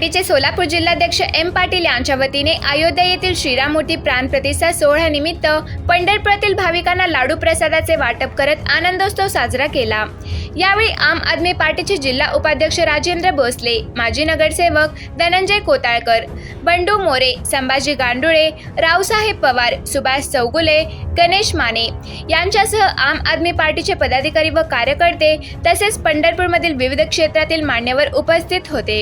पार्टीचे सोलापूर जिल्हाध्यक्ष एम पाटील यांच्या वतीने अयोध्या येथील श्रीरामूर्ती प्राणप्रतिष्ठा सोहळ्यानिमित्त पंढरपुरातील भाविकांना लाडू प्रसादाचे वाटप करत आनंदोत्सव साजरा केला. यावेळी आम आदमी पार्टीचे जिल्हा उपाध्यक्ष राजेंद्र भोसले माजी नगरसेवक धनंजय कोताळकर बंडू मोरे संभाजी गांडुळे रावसाहेब पवार सुभाष चौगुले गणेश माने यांच्यासह आम आदमी पार्टीचे पदाधिकारी व कार्यकर्ते तसेच पंढरपूरमधील विविध क्षेत्रातील मान्यवर उपस्थित होते.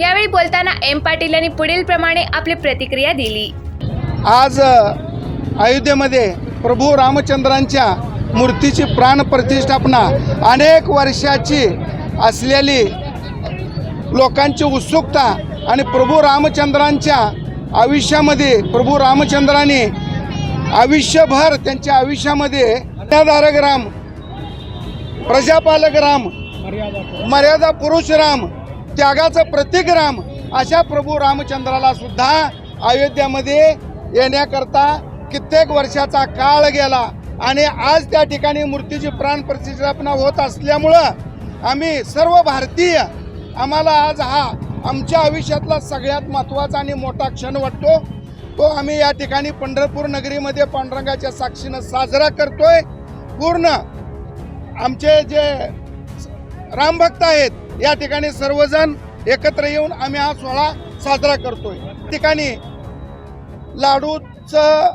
यावेळी बोलताना एम पाटील यांनी पुढील प्रमाणे आपली प्रतिक्रिया दिली. आज अयोध्येमध्ये प्रभू रामचंद्रांच्या मूर्तीची प्राणप्रतिष्ठापना अनेक वर्षाची असलेली लोकांची उत्सुकता आणि प्रभू रामचंद्रांच्या आयुष्यामध्ये प्रभू रामचंद्राने आयुष्यभर त्यांच्या आयुष्यामध्ये राम प्रजापालक राम मर्यादा पुरुष राम त्यागाचं प्रतीक राम अशा प्रभू रामचंद्राला सुद्धा अयोध्यामध्ये येण्याकरता कित्येक वर्षाचा काळ गेला. आणि आज त्या ठिकाणी मूर्तीची प्राण प्रतिष्ठापना होत असल्यामुळं आम्ही सर्व भारतीय आम्हाला आज हा आमच्या आयुष्यातला सगळ्यात महत्त्वाचा आणि मोठा क्षण वाटतो. तो आम्ही या ठिकाणी पंढरपूर नगरीमध्ये पांडुरंगाच्या साक्षीनं साजरा करतोय. पूर्ण आमचे जे रामभक्त आहेत या ठिकाणी सर्वजण एकत्र येऊन आम्ही हा सोहळा साजरा करतोय. ठिकाणी लाडूचं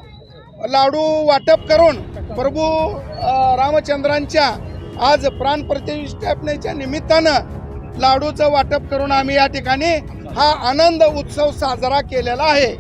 लाडू वाटप करून प्रभू रामचंद्रांच्या आज प्राण प्रतिष्ठापनेच्या निमित्तानं लाडूचं वाटप करून आम्ही या ठिकाणी हा आनंद उत्सव साजरा केलेला आहे.